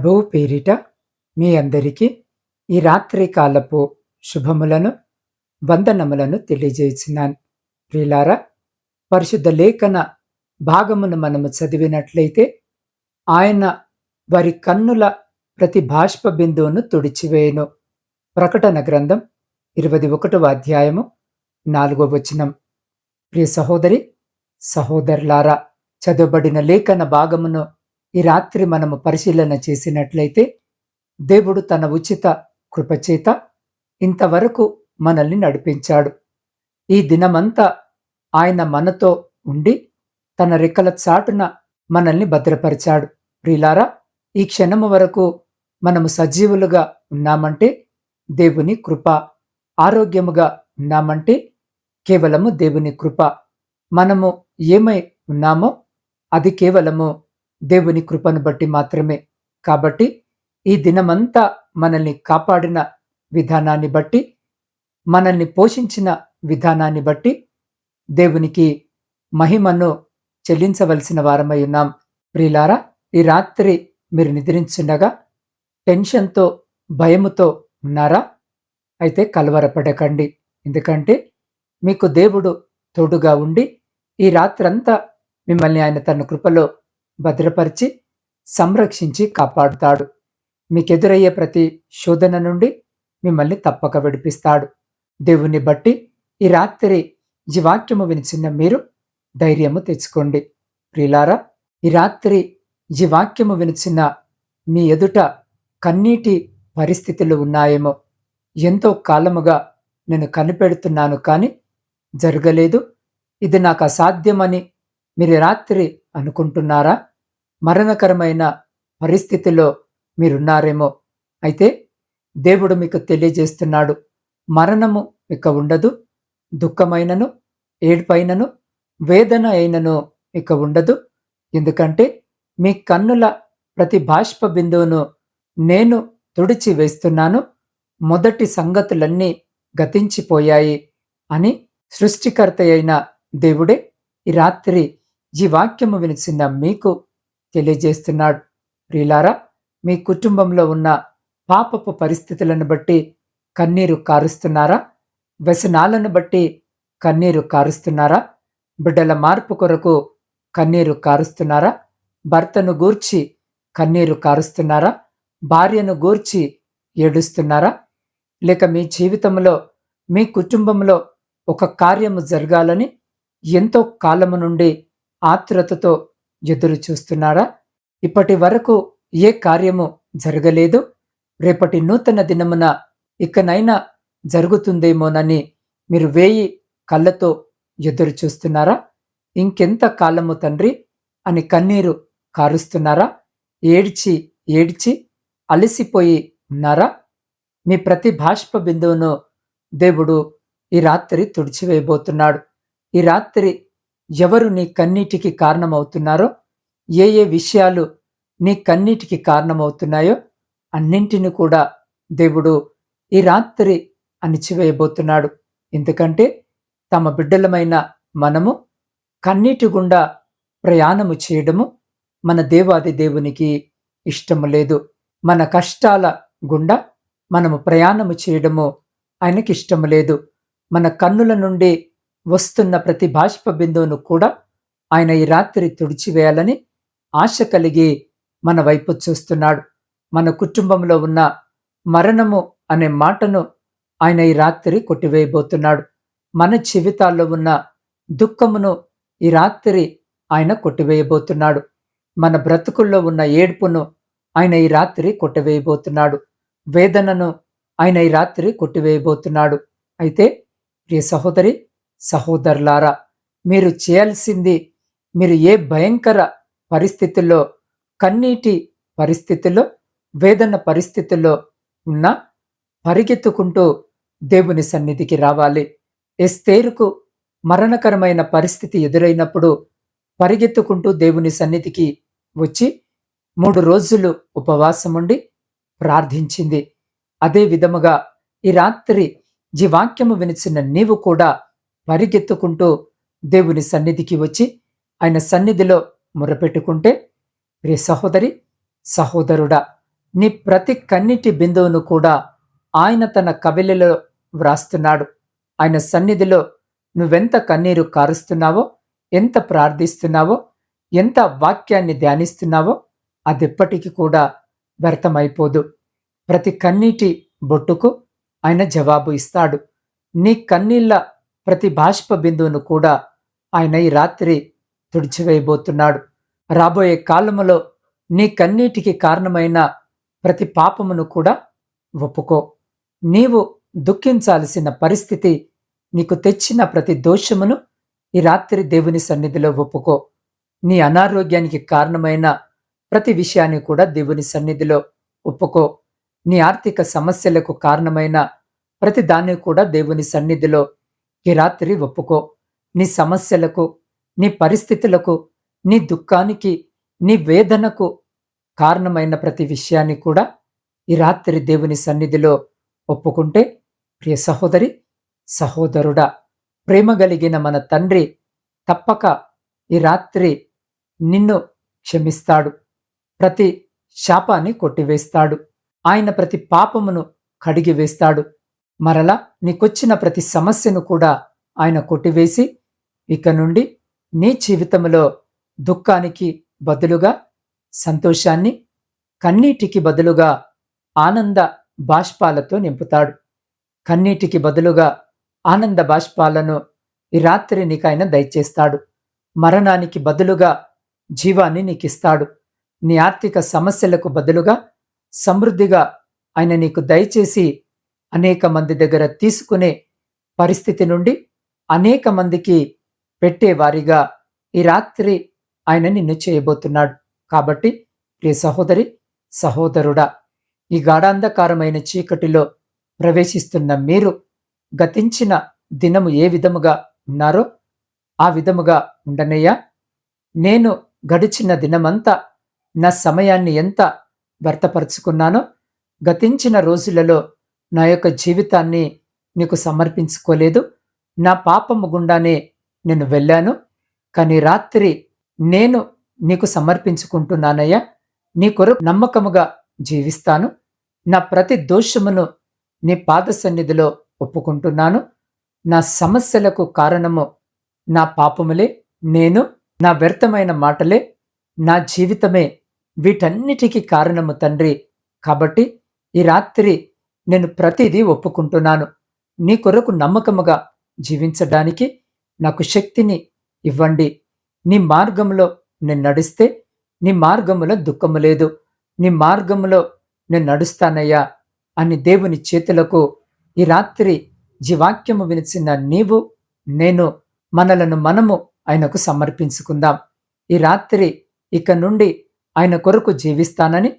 ప్రభువు పేరిట మీ అందరికీ ఈ రాత్రి కాలపు శుభములను వందనములను తెలియజేస్తున్నాను. ప్రిలారా పరిశుద్ధ లేఖన భాగమును మనము చదివినట్లయితే ఆయన వారి కన్నుల ప్రతి బాష్ప బిందువును తుడిచివేయను. ప్రకటన గ్రంథం ఇరవై ఒకటవ అధ్యాయము నాలుగో వచనం. ప్రియ సహోదరి సహోదరులారా చదవబడిన లేఖన భాగమును ఈ రాత్రి మనము పరిశీలన చేసినట్లయితే దేవుడు తన ఉచిత కృపచేత ఇంతవరకు మనల్ని నడిపించాడు. ఈ దినమంతా ఆయన మనతో ఉండి తన రెక్కల చాటున మనల్ని భద్రపరిచాడు. ప్రిలారా ఈ క్షణము వరకు మనము సజీవులుగా ఉన్నామంటే దేవుని కృప ఆరోగ్యముగా ఉన్నామంటే కేవలము దేవుని కృప. మనము ఏమై ఉన్నామో అది కేవలము దేవుని కృపను బట్టి మాత్రమే. కాబట్టి ఈ దినమంతా మనల్ని కాపాడిన విధానాన్ని బట్టి మనల్ని పోషించిన విధానాన్ని బట్టి దేవునికి మహిమను చెల్లించవలసిన వారమై ఉన్నాం. ప్రియులారా ఈ రాత్రి మీరు నిద్రించుండగా టెన్షన్తో భయముతో ఉన్నారా? అయితే కలవరపడకండి. ఎందుకంటే మీకు దేవుడు తోడుగా ఉండి ఈ రాత్రంతా మిమ్మల్ని ఆయన తన కృపలో భద్రపరిచి సంరక్షించి కాపాడుతాడు. మీకెదురయ్యే ప్రతి శోధన నుండి మిమ్మల్ని తప్పక విడిపిస్తాడు. దేవుని బట్టి ఈ రాత్రి ఈ వాక్యము వినిచిన మీరు ధైర్యము తెచ్చుకోండి. ప్రిలారా ఈ రాత్రి ఈ వాక్యము వినిచిన మీ ఎదుట కన్నీటి పరిస్థితులు ఉన్నాయేమో. ఎంతో కాలముగా నేను కనిపెడుతున్నాను కానీ జరగలేదు. ఇది నాకు అసాధ్యమని మీరు రాత్రి అనుకుంటున్నారా? మరణకరమైన పరిస్థితిలో మీరున్నారేమో. అయితే దేవుడు మీకు తెలియజేస్తున్నాడు మరణము ఇక ఉండదు దుఃఖమైనను ఏడ్పైనను వేదన అయినను ఇక ఉండదు. ఎందుకంటే మీ కన్నుల ప్రతి బాష్ప బిందువును నేను తుడిచి వేస్తున్నాను మొదటి సంగతులన్నీ గతించిపోయాయి అని సృష్టికర్త అయిన దేవుడే ఈ రాత్రి ఈ వాక్యము వినిచిన మీకు తెలియజేస్తున్నాడు. ప్రియులారా మీ కుటుంబంలో ఉన్న పాపపు పరిస్థితులను బట్టి కన్నీరు కారుస్తున్నారా? వ్యసనాలను బట్టి కన్నీరు కారుస్తున్నారా? బిడ్డల మార్పు కొరకు కన్నీరు కారుస్తున్నారా? భర్తను గూర్చి కన్నీరు కారుస్తున్నారా? భార్యను గూర్చి ఏడుస్తున్నారా? లేక మీ జీవితంలో మీ కుటుంబంలో ఒక కార్యము జరగాలని ఎంతో కాలము నుండి ఆతురతతో ఎదురు చూస్తున్నారా? ఇప్పటి వరకు ఏ కార్యము జరగలేదు? రేపటి నూతన దినమున ఇకనైనా జరుగుతుందేమోనని మీరు వేయి కళ్ళతో ఎదురు చూస్తున్నారా? ఇంకెంత కాలము తండ్రి? అని కన్నీరు కారుస్తున్నారా? ఏడ్చి ఏడ్చి అలసిపోయి ఉన్నారా? మీ ప్రతి బాష్ప బిందువును దేవుడు ఈ రాత్రి తుడిచివేయబోతున్నాడు. ఈ రాత్రి ఎవరు నీ కన్నీటికి కారణమవుతున్నారో ఏ ఏ విషయాలు నీ కన్నీటికి కారణమవుతున్నాయో అన్నింటిని కూడా దేవుడు ఈ రాత్రి అణిచివేయబోతున్నాడు. ఎందుకంటే తమ బిడ్డలమైన మనము కన్నీటి గుండా ప్రయాణము చేయడము మన దేవాది దేవునికి ఇష్టము లేదు. మన కష్టాల గుండా మనము ప్రయాణము చేయడము ఆయనకి ఇష్టము లేదు. మన కన్నుల నుండి వస్తున్న ప్రతి బాష్ప బిందువును కూడా ఆయన ఈ రాత్రి తుడిచివేయాలని ఆశ కలిగి మన వైపు చూస్తున్నాడు. మన కుటుంబంలో ఉన్న మరణము అనే మాటను ఆయన ఈ రాత్రి కొట్టివేయబోతున్నాడు. మన జీవితాల్లో ఉన్న దుఃఖమును ఈ రాత్రి ఆయన కొట్టివేయబోతున్నాడు. మన బ్రతుకుల్లో ఉన్న ఏడ్పును ఆయన ఈ రాత్రి కొట్టివేయబోతున్నాడు. వేదనను ఆయన ఈ రాత్రి కొట్టివేయబోతున్నాడు. అయితే ప్రియ సహోదరి సహోదరులారా మీరు చేయాల్సింది మీరు ఏ భయంకర పరిస్థితుల్లో కన్నీటి పరిస్థితుల్లో వేదన పరిస్థితుల్లో ఉన్నా పరిగెత్తుకుంటూ దేవుని సన్నిధికి రావాలి. ఎస్తేరుకు మరణకరమైన పరిస్థితి ఎదురైనప్పుడు పరిగెత్తుకుంటూ దేవుని సన్నిధికి వచ్చి మూడు రోజులు ఉపవాసం ఉండి ప్రార్థించింది. అదే విధముగా ఈ రాత్రి జీవాక్యము వాక్యము వినిచిన నీవు కూడా పరిగెత్తుకుంటూ దేవుని సన్నిధికి వచ్చి ఆయన సన్నిధిలో మొరపెట్టుకుంటే ప్రియ సహోదరి సహోదరుడా నీ ప్రతి కన్నిటి బిందువును కూడా ఆయన తన కవిలలో వ్రాస్తున్నాడు. ఆయన సన్నిధిలో నువ్వెంత కన్నీరు కారుస్తున్నావో ఎంత ప్రార్థిస్తున్నావో ఎంత వాక్యాన్ని ధ్యానిస్తున్నావో అదెప్పటికీ కూడా వ్యర్థమైపోదు. ప్రతి కన్నీటి బొట్టుకు ఆయన జవాబు ఇస్తాడు. నీ కన్నీళ్ళ ప్రతి బాష్ప బిందువును కూడా ఆయన ఈ రాత్రి తుడిచివేయబోతున్నాడు. రాబోయే కాలములో నీ కన్నీటికి కారణమైన ప్రతి పాపమును కూడా ఒప్పుకో. నీవు దుఃఖించాల్సిన పరిస్థితి నీకు తెచ్చిన ప్రతి దోషమును ఈ రాత్రి దేవుని సన్నిధిలో ఒప్పుకో. నీ అనారోగ్యానికి కారణమైన ప్రతి విషయాన్ని కూడా దేవుని సన్నిధిలో ఒప్పుకో. నీ ఆర్థిక సమస్యలకు కారణమైన ప్రతి దాన్ని కూడా దేవుని సన్నిధిలో ఈ రాత్రి ఒప్పుకో. నీ సమస్యలకు నీ పరిస్థితులకు నీ దుఃఖానికి నీ వేదనకు కారణమైన ప్రతి విషయాన్ని కూడా ఈ రాత్రి దేవుని సన్నిధిలో ఒప్పుకుంటే ప్రియ సహోదరి సహోదరుడా ప్రేమ కలిగిన మన తండ్రి తప్పక ఈ రాత్రి నిన్ను క్షమిస్తాడు. ప్రతి శాపాన్ని కొట్టివేస్తాడు. ఆయన ప్రతి పాపమును కడిగివేస్తాడు. మరలా నీకొచ్చిన ప్రతి సమస్యను కూడా ఆయన కొట్టివేసి ఇక నుండి నీ జీవితంలో దుఃఖానికి బదులుగా సంతోషాన్ని కన్నీటికి బదులుగా ఆనంద బాష్పాలతో నింపుతాడు. కన్నీటికి బదులుగా ఆనంద బాష్పాలను ఈ రాత్రి నీకైనా దయచేస్తాడు. మరణానికి బదులుగా జీవాన్ని నీకిస్తాడు. నీ ఆర్థిక సమస్యలకు బదులుగా సమృద్ధిగా ఆయన నీకు దయచేసి అనేక మంది దగ్గర తీసుకునే పరిస్థితి నుండి అనేక మందికి పెట్టేవారిగా ఈ రాత్రి ఆయన నిన్ను చేయబోతున్నాడు. కాబట్టి ప్రియ సహోదరి సహోదరుడా ఈ గాఢాంధకారమైన చీకటిలో ప్రవేశిస్తున్న మీరు గతించిన దినము ఏ విధముగా ఉన్నారో ఆ విధముగా ఉండనయ్యా. నేను గడిచిన దినమంతా నా సమయాన్ని ఎంత వ్యర్థపరుచుకున్నానో గతించిన రోజులలో నా యొక్క జీవితాన్ని నీకు సమర్పించుకోలేదు. నా పాపము గుండానే నేను వెళ్ళాను. కానీ రాత్రి నేను నీకు సమర్పించుకుంటున్నానయ్యా. నీ కొరకు నమ్మకముగా జీవిస్తాను. నా ప్రతి దోషమును నీ పాద సన్నిధిలో ఒప్పుకుంటున్నాను. నా సమస్యలకు కారణము నా పాపములే. నేను నా వ్యర్థమైన మాటలే. నా జీవితమే వీటన్నిటికీ కారణము తండ్రి. కాబట్టి ఈ రాత్రి నేను ప్రతిదీ ఒప్పుకుంటున్నాను. నీ కొరకు నమ్మకముగా జీవించడానికి నాకు శక్తిని ఇవ్వండి. నీ మార్గంలో నేను నడిస్తే నీ మార్గంలో దుఃఖము లేదు. నీ మార్గములో నేను నడుస్తానయ్యా అని దేవుని చేతులకు ఈ రాత్రి జీవాక్యము వినిచిన నీవు నేను మనలను మనము ఆయనకు సమర్పించుకుందాం. ఈ రాత్రి ఇక నుండి ఆయన కొరకు జీవిస్తానని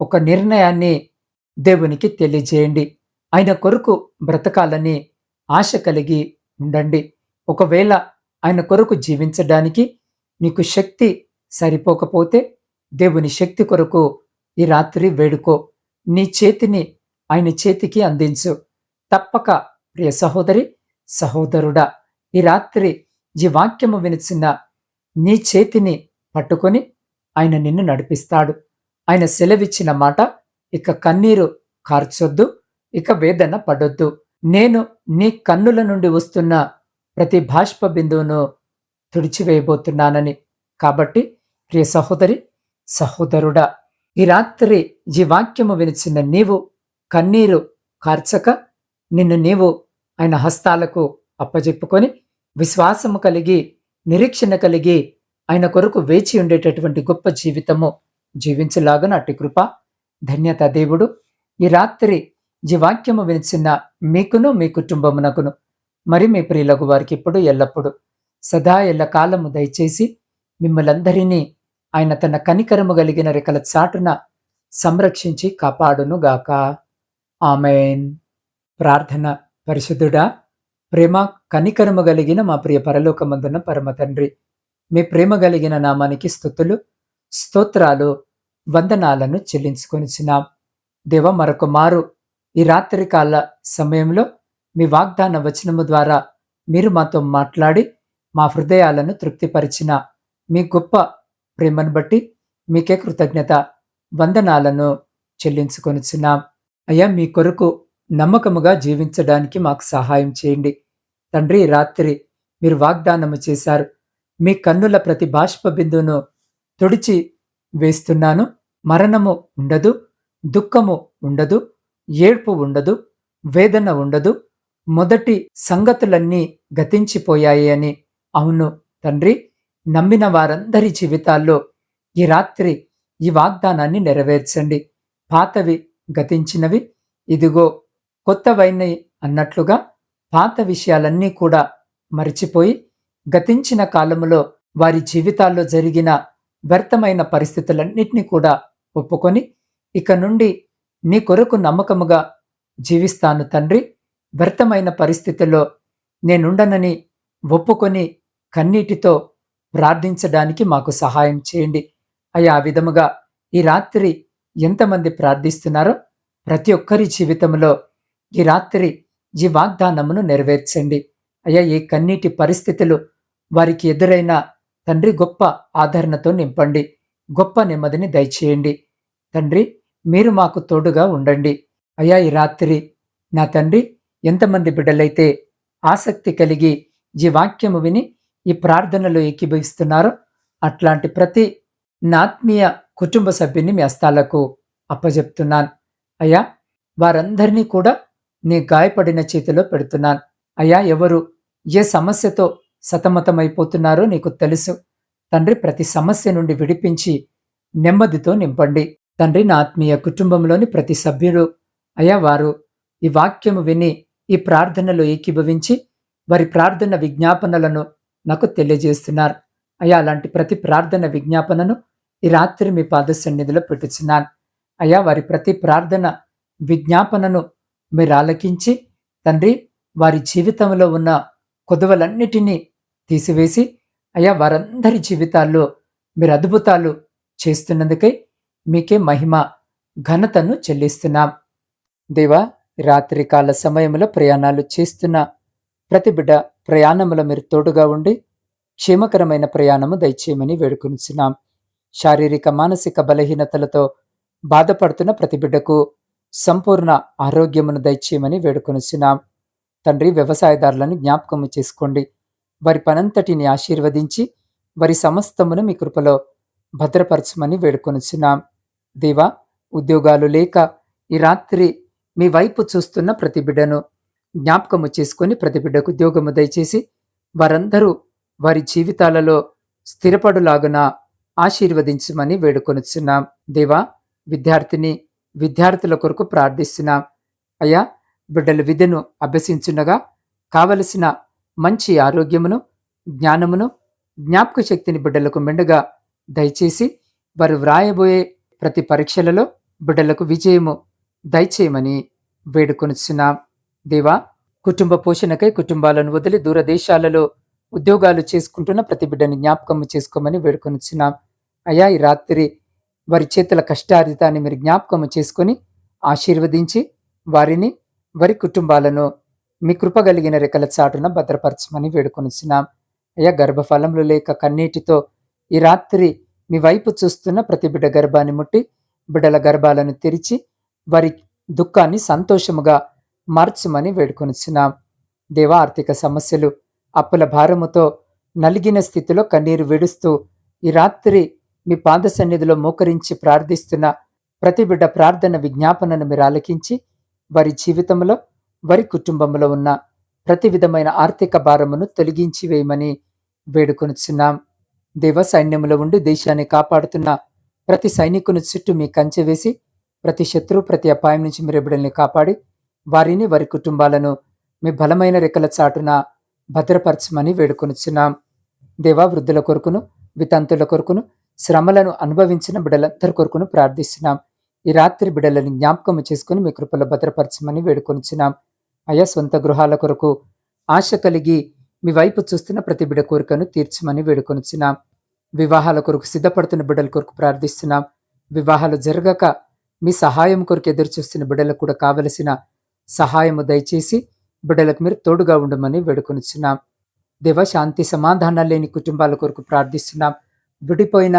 ఒక నిర్ణయాన్ని దేవునికి తెలియజేయండి. ఆయన కొరకు బ్రతకాలని ఆశ కలిగి ఉండండి. ఒకవేళ ఆయన కొరకు జీవించడానికి నీకు శక్తి సరిపోకపోతే దేవుని శక్తి కొరకు ఈ రాత్రి వేడుకో. నీ చేతిని ఆయన చేతికి అందించు. తప్పక ప్రియ సహోదరి సహోదరుడా ఈ రాత్రి ఈ వాక్యము వినిచిన నీ చేతిని పట్టుకొని ఆయన నిన్ను నడిపిస్తాడు. ఆయన సెలవిచ్చిన మాట ఇక కన్నీరు కార్చొద్దు ఇక వేదన పడొద్దు. నేను నీ కన్నుల నుండి వస్తున్న ప్రతి బాష్ప బిందువును తుడిచివేయబోతున్నానని. కాబట్టి ప్రియ సహోదరి సహోదరుడా ఈ రాత్రి ఈ వాక్యము వినిచిన నీవు కన్నీరు కార్చక నిన్ను నీవు ఆయన హస్తాలకు అప్పజెప్పుకొని విశ్వాసము కలిగి నిరీక్షణ కలిగి ఆయన కొరకు వేచి ఉండేటటువంటి గొప్ప జీవితము జీవించలాగా అట్టి కృప ధన్యత దేవుడు. ఈ రాత్రి ఈ వాక్యము వినిచిన మీకును మీ కుటుంబమునకును మరి మీ ప్రియులకు వారికి ఇప్పుడు ఎల్లప్పుడు సదా ఎల్ల కాలము దయచేసి మిమ్మలందరినీ ఆయన తన కనికరము కలిగిన రెక్కల చాటున సంరక్షించి కాపాడునుగాక. ఆమెన్. ప్రార్థన పరిశుద్ధుడా ప్రేమ కనికరము కలిగిన మా ప్రియ పరలోకమందున పరమ తండ్రి మీ ప్రేమ కలిగిన నామానికి స్థుతులు స్తోత్రాలు వందనాలను చెల్లించుకొనిచున్నాం. దేవ మరొక మారు. ఈ రాత్రి కాల సమయంలో మీ వాగ్దాన వచనము ద్వారా మీరు మాతో మాట్లాడి మా హృదయాలను తృప్తిపరిచిన మీ గొప్ప ప్రేమను బట్టి మీకే కృతజ్ఞత వందనాలను చెల్లించుకొనిచున్నాం. అయ్యా మీ కొరకు నమ్మకముగా జీవించడానికి మాకు సహాయం చేయండి. తండ్రి రాత్రి మీరు వాగ్దానము చేశారు. మీ కన్నుల ప్రతి బాష్ప బిందువును తుడిచి వేస్తున్నాను. మరణము ఉండదు దుఃఖము ఉండదు ఏడ్పు ఉండదు వేదన ఉండదు మొదటి సంగతులన్నీ గతించిపోయాయి అని. అవును తండ్రి నమ్మిన వారందరి జీవితాల్లో ఈ రాత్రి ఈ వాగ్దానాన్ని నెరవేర్చండి. పాతవి గతించినవి ఇదిగో కొత్తవైనవి అన్నట్లుగా పాత విషయాలన్నీ కూడా మరిచిపోయి గతించిన కాలములో వారి జీవితాల్లో జరిగిన వ్యర్థమైన పరిస్థితులన్నింటినీ కూడా ఒప్పుకొని ఇక నుండి నీ కొరకు నమ్మకముగా జీవిస్తాను తండ్రి. వ్యర్థమైన పరిస్థితుల్లో నేనుండనని ఒప్పుకొని కన్నీటితో ప్రార్థించడానికి మాకు సహాయం చేయండి. అయ్యా ఆ విధముగా ఈ రాత్రి ఎంతమంది ప్రార్థిస్తున్నారో ప్రతి ఒక్కరి జీవితంలో ఈ రాత్రి ఈ వాగ్దానమును నెరవేర్చండి. అయ్యా ఈ కన్నీటి పరిస్థితులు వారికి ఎదురైన తండ్రి గొప్ప ఆదరణతో నింపండి. గొప్ప నెమ్మదిని దయచేయండి. తండ్రి మీరు మాకు తోడుగా ఉండండి. అయ్యా ఈ రాత్రి నా తండ్రి ఎంతమంది బిడ్డలైతే ఆసక్తి కలిగి ఈ వాక్యము విని ఈ ప్రార్థనలో ఏకీభవిస్తున్నారో అట్లాంటి ప్రతి నాత్మీయ కుటుంబ సభ్యుని మీ అస్తాలకు అప్పజెప్తున్నాను. అయ్యా వారందరినీ కూడా నీ గాయపడిన చేతిలో పెడుతున్నాను. అయ్యా ఎవరు ఏ సమస్యతో సతమతమైపోతున్నారో నీకు తెలుసు. తండ్రి ప్రతి సమస్య నుండి విడిపించి నెమ్మదితో నింపండి. తండ్రి నా ఆత్మీయ కుటుంబంలోని ప్రతి సభ్యుడు అయ్యా వారు ఈ వాక్యము విని ఈ ప్రార్థనలు ఏకీభవించి వారి ప్రార్థన విజ్ఞాపనలను నాకు తెలియజేస్తున్నారు. అయ్యా అలాంటి ప్రతి ప్రార్థన విజ్ఞాపనను ఈ రాత్రి మీ పాద సన్నిధిలో పెట్టుచున్నాను. అయ్యా వారి ప్రతి ప్రార్థన విజ్ఞాపనను మీరు ఆలకించి తండ్రి వారి జీవితంలో ఉన్న కొదవలన్నిటినీ తీసివేసి అయ్యా వారందరి జీవితాల్లో మీరు అద్భుతాలు చేస్తున్నందుకై మీకే మహిమ ఘనతను చెల్లిస్తున్నాం. దేవా రాత్రికాల సమయంలో ప్రయాణాలు చేస్తున్న ప్రతి బిడ్డ ప్రయాణంలో మీరు తోడుగా ఉండి క్షేమకరమైన ప్రయాణము దయచేయమని వేడుకొనిచున్నాం. శారీరక మానసిక బలహీనతలతో బాధపడుతున్న ప్రతి బిడ్డకు సంపూర్ణ ఆరోగ్యమును దయచేయమని వేడుకొనిచున్నాం. తండ్రి వ్యవసాయదారులను జ్ఞాపకము చేసుకోండి. వారి పనంతటిని ఆశీర్వదించి వారి సమస్తమును మీ కృపలో భద్రపరచమని వేడుకొనిచున్నాం. దేవా ఉద్యోగాలు లేక ఈ రాత్రి మీ వైపు చూస్తున్న ప్రతి బిడ్డను జ్ఞాపకము చేసుకొని ప్రతి బిడ్డకు ఉద్యోగము దయచేసి వారందరూ వారి జీవితాలలో స్థిరపడులాగున ఆశీర్వదించమని వేడుకొనుచున్నాం. దేవా విద్యార్థిని విద్యార్థుల కొరకు ప్రార్థిస్తున్నాం. అయ్యా బిడ్డల విద్యను అభ్యసించుండగా కావలసిన మంచి ఆరోగ్యమును జ్ఞానమును జ్ఞాపక శక్తిని బిడ్డలకు మెండుగా దయచేసి వారు వ్రాయబోయే ప్రతి పరీక్షలలో బిడ్డలకు విజయము దయచేయమని వేడుకొనిచున్నాం. దేవా కుటుంబ పోషణకై కుటుంబాలను వదిలి దూరదేశాలలో ఉద్యోగాలు చేసుకుంటున్న ప్రతి బిడ్డని జ్ఞాపకం చేసుకోమని వేడుకొనిచున్నాం. అయ్యా ఈ రాత్రి వారి చేతుల కష్టార్జితాన్ని మీరు జ్ఞాపకం చేసుకొని ఆశీర్వదించి వారిని వారి కుటుంబాలను మీ కృపగలిగిన రెక్కల చాటున భద్రపరచమని వేడుకొనిచున్నాం. అయ్యా గర్భఫలంలో లేక కన్నీటితో ఈ రాత్రి మీ వైపు చూస్తున్న ప్రతి బిడ్డ గర్భాన్ని ముట్టి బిడ్డల గర్భాలను తెరిచి వారి దుఃఖాన్ని సంతోషముగా మార్చమని వేడుకొనిచున్నాం. దేవా ఆర్థిక సమస్యలు అప్పుల భారముతో నలిగిన స్థితిలో కన్నీరు విడుస్తూ ఈ రాత్రి మీ పాద సన్నిధిలో మోకరించి ప్రార్థిస్తున్న ప్రతి బిడ్డ ప్రార్థన విజ్ఞాపనను మీరు ఆలకించి వారి జీవితంలో వారి కుటుంబంలో ఉన్న ప్రతి విధమైన ఆర్థిక భారమును తొలగించి వేయమని వేడుకొనుచున్నాం. దేవ సైన్యములో ఉండి దేశాన్ని కాపాడుతున్న ప్రతి సైనికుని చుట్టూ మీ కంచె వేసి ప్రతి శత్రువు ప్రతి అపాయం నుంచి మీరు బిడ్డల్ని కాపాడి వారిని వారి కుటుంబాలను మీ బలమైన రెక్కల చాటున భద్రపరచమని వేడుకొనుచున్నాం. దేవా వృద్ధుల కొరకును వితంతుల కొరకును శ్రమలను అనుభవించిన బిడ్డలందరి కొరకును ప్రార్థిస్తున్నాం. ఈ రాత్రి బిడ్డలను జ్ఞాపకం చేసుకుని మీ కృపలో భద్రపరచమని వేడుకొనిచున్నాం. అయా సొంత గృహాల కొరకు ఆశ కలిగి మీ వైపు చూస్తున్న ప్రతి బిడ కోరికను తీర్చమని వేడుకొనిచ్చినాం వివాహాల కొరకు సిద్ధపడుతున్న బిడ్డల కొరకు ప్రార్థిస్తున్నాం. వివాహాలు జరగక మీ సహాయం కొరకు ఎదురు చూస్తున్న బిడ్డలకు కూడా కావలసిన సహాయము దయచేసి బిడ్డలకు మీరు తోడుగా ఉండమని వేడుకొనిచ్చున్నాం దేవ శాంతి సమాధానాలు లేని కుటుంబాల కొరకు ప్రార్థిస్తున్నాం. విడిపోయిన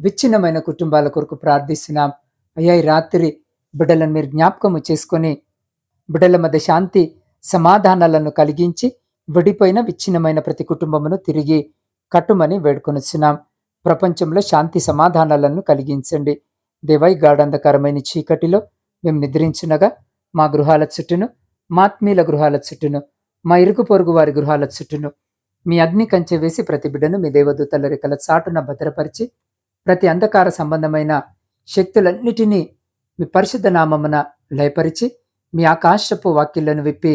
విచ్ఛిన్నమైన కుటుంబాల కొరకు ప్రార్థిస్తున్నాం. అయ్యా ఈ రాత్రి బిడ్డలను మీరు జ్ఞాపకము చేసుకొని బిడ్డల మధ్య శాంతి సమాధానాలను కలిగించి విడిపోయిన విచ్ఛిన్నమైన ప్రతి కుటుంబమును తిరిగి కట్టుమని వేడుకొనిచున్నాం. ప్రపంచంలో శాంతి సమాధానాలను కలిగించండి. దేవై గాఢంధకరమైన చీకటిలో మేము నిద్రించునగా మా గృహాల చుట్టూను మాత్మీల గృహాల చుట్టూను మా ఇరుగు పొరుగు వారి గృహాల చుట్టూను మీ అగ్ని కంచె వేసి ప్రతి బిడ్డను మీ దేవదూతల రెక్కల చాటున భద్రపరిచి ప్రతి అంధకార సంబంధమైన శక్తులన్నిటినీ మీ పరిశుద్ధ నామమున లయపరిచి మీ ఆకాశపు వాక్యులను విప్పి